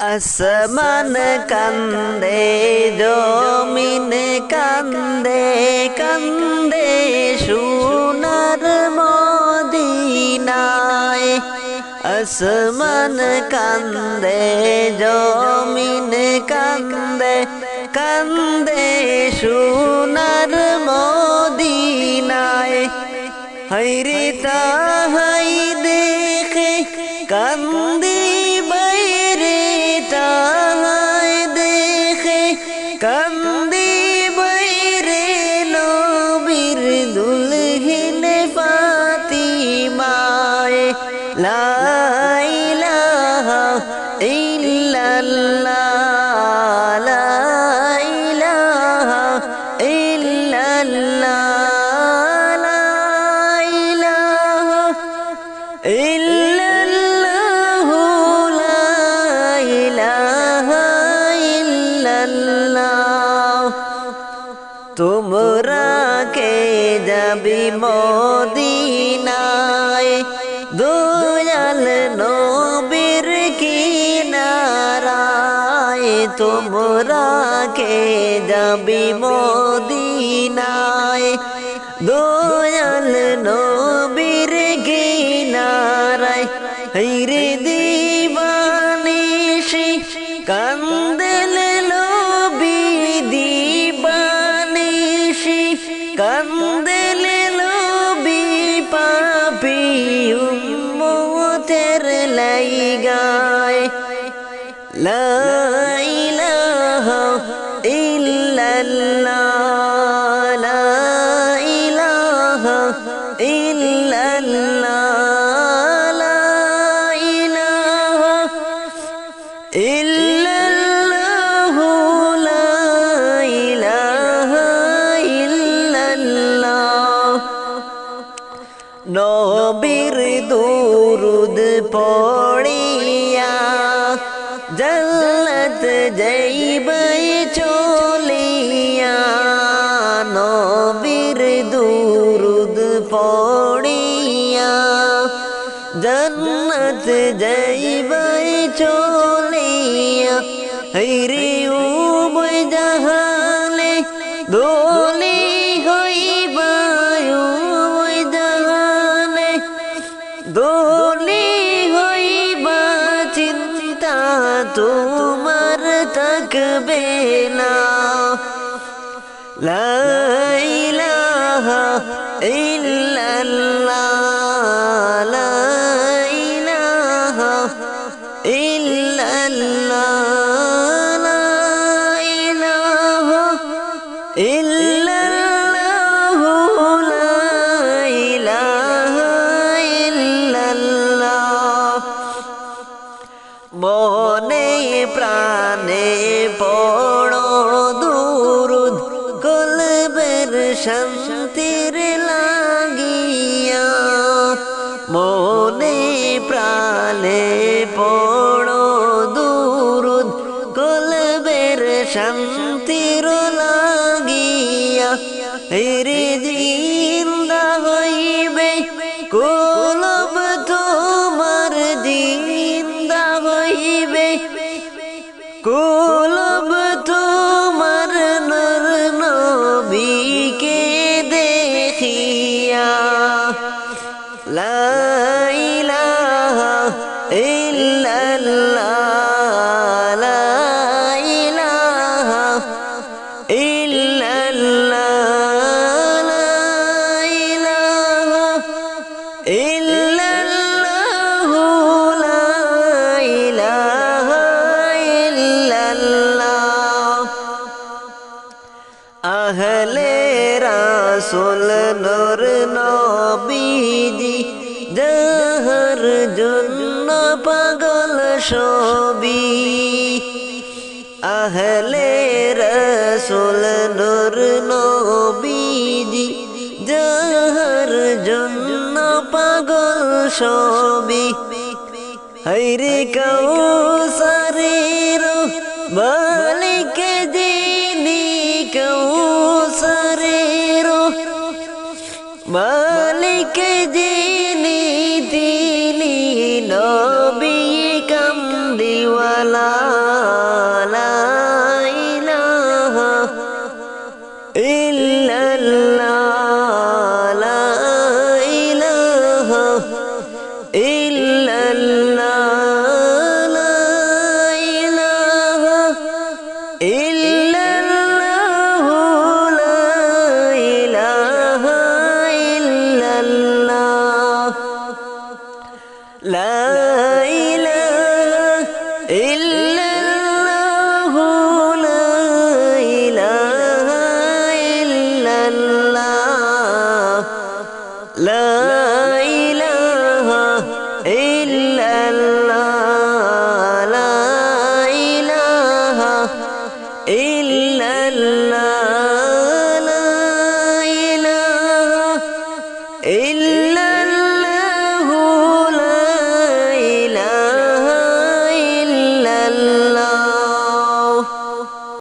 আসমান কান্দে জমিন কান্দে কান্দে সোনার মদিনায় আসমান কান্দে জমিন কান্দে কান্দে সোনার মদিনায় হৈরে তাহাই দেখে কান্দি ইল্লাল্লাহ লা ইলাহা ইল্লাল্লাহ লা ইলাহা ইল্লাল্লাহ লা ইলাহা ইল্লাল্লাহ তোমরা কে যাবি মদিনায় তোমরা কে যাবি মদিনায়। দয়াল নবীর কিনারায় হৈরে দিবানিশি কান্দল লোবি দিবানিশি কান্দল লোবি পাপি উম্মতের লাইগায়। লা ইল্লাল্লাহ লা ইলাহা ইল্লাল্লাহ লা ইলাহা ইল্লাল্লাহ নবীর দুরুদ পড়িয়া জল্লত যাইবাই যাইবাই চলিয়া হৈরে উবয় জাহালে দোলি উবয় জাহালে দোলি হইবা চিন্তা তোমার থাকবে না। লা ইলাহা ইল্লাল্লাহ। মনে প্রাণে পড়ো দুরুদ, কলবের শান্তির লাগিয়া। মনে প্রাণে পড়ো দুরুদ, কলবের শান্তির লাগিয়া। হেরে ইল্লাল্লাহ লা ইলাহা ইল্লাল্লাহ লা ইলাহা ইল্লাল্লাহ লা ইলাহা ইল্লাল্লাহ আহলে রাসুল নূর নবীজি যাহার জন্য পাগল সবি আহলে রসুল নুর নবীজি যাহার জন্য পাগল সবি হৈরে কৌসারের মালিক Hey.